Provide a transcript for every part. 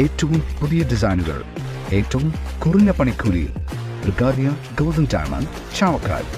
ഏറ്റവും പുതിയ ഡിസൈനുകൾ ഏറ്റവും കുറഞ്ഞ പണിക്കൂലി. ബ്രിഗാദിയ golden diamond Chavakkad.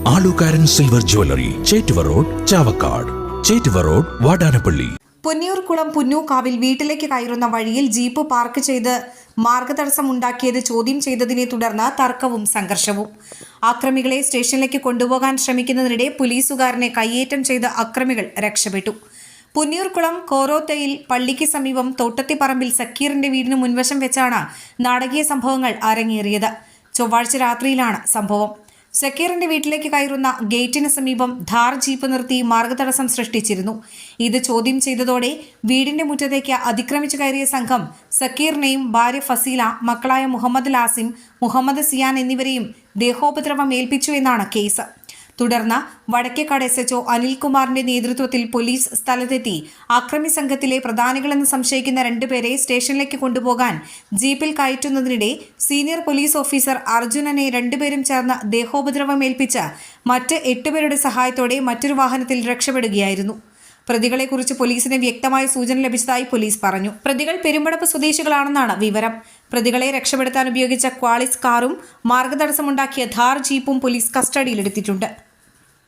Alukkaran silver jewellery Chettuva road Chavakkad. Chettuva road Vadanappally. Ponniyoorkulam പുന്നൂക്കാവിൽ വീട്ടിലേക്ക് കയറുന്ന വഴിയിൽ ജീപ്പ് പാർക്ക് ചെയ്ത് മാർഗതടസ്സം ഉണ്ടാക്കിയത് ചോദ്യം ചെയ്തതിനെ തുടർന്ന് തർക്കവും സംഘർഷവും. അക്രമികളെ സ്റ്റേഷനിലേക്ക് കൊണ്ടുപോകാൻ ശ്രമിക്കുന്നതിനിടെ പോലീസുകാരനെ കയ്യേറ്റം ചെയ്ത അക്രമികൾ രക്ഷപ്പെട്ടു. പുന്നിയൂർക്കുളം കോരോത്തയിൽ പള്ളിക്ക് സമീപം തോട്ടത്തിപ്പറമ്പിൽ സക്കീറിന്റെ വീടിന് മുൻവശം വെച്ചാണ് നാടകീയ സംഭവങ്ങൾ അരങ്ങേറിയത്. ചൊവ്വാഴ്ച രാത്രിയിലാണ് സംഭവം. സക്കീറിന്റെ വീട്ടിലേക്ക് കയറുന്ന ഗേറ്റിന് സമീപം ധാർ ജീപ്പ് നിർത്തി മാർഗതടസ്സം സൃഷ്ടിച്ചിരുന്നു. ഇത് ചോദ്യം ചെയ്തതോടെ വീടിന്റെ മുറ്റത്തേക്ക് അതിക്രമിച്ചു കയറിയ സംഘം സക്കീറിനെയും ഭാര്യ ഫസീല മക്കളായ മുഹമ്മദ് ലാസിം മുഹമ്മദ് സിയാൻ എന്നിവരെയും ദേഹോപദ്രവം ഏൽപ്പിച്ചു എന്നാണ് കേസ്. തുടർന്ന് വടക്കേക്കാട് എസ് എച്ച്ഒ അനിൽകുമാറിന്റെ നേതൃത്വത്തിൽ പോലീസ് സ്ഥലത്തെത്തി. അക്രമി സംഘത്തിലെ പ്രധാനികളെന്ന് സംശയിക്കുന്ന രണ്ടുപേരെ സ്റ്റേഷനിലേക്ക് കൊണ്ടുപോകാൻ ജീപ്പിൽ കയറ്റുന്നതിനിടെ സീനിയർ പോലീസ് ഓഫീസർ അർജുനനെ രണ്ടുപേരും ചേർന്ന് ദേഹോപദ്രവം ഏൽപ്പിച്ച് മറ്റ് എട്ടുപേരുടെ സഹായത്തോടെ മറ്റൊരു വാഹനത്തിൽ രക്ഷപ്പെടുകയായിരുന്നു. പ്രതികളെക്കുറിച്ച് പോലീസിന് വ്യക്തമായ സൂചന ലഭിച്ചതായി പോലീസ് പറഞ്ഞു. പ്രതികൾ പെരുമ്പടപ്പ് സ്വദേശികളാണെന്നാണ് വിവരം. പ്രതികളെ രക്ഷപ്പെടുത്താൻ ഉപയോഗിച്ച ക്വാളിസ് കാറും മാർഗതടസ്സമുണ്ടാക്കിയ ധാർ ജീപ്പും പോലീസ് കസ്റ്റഡിയിലെടുത്തിട്ടുണ്ട്.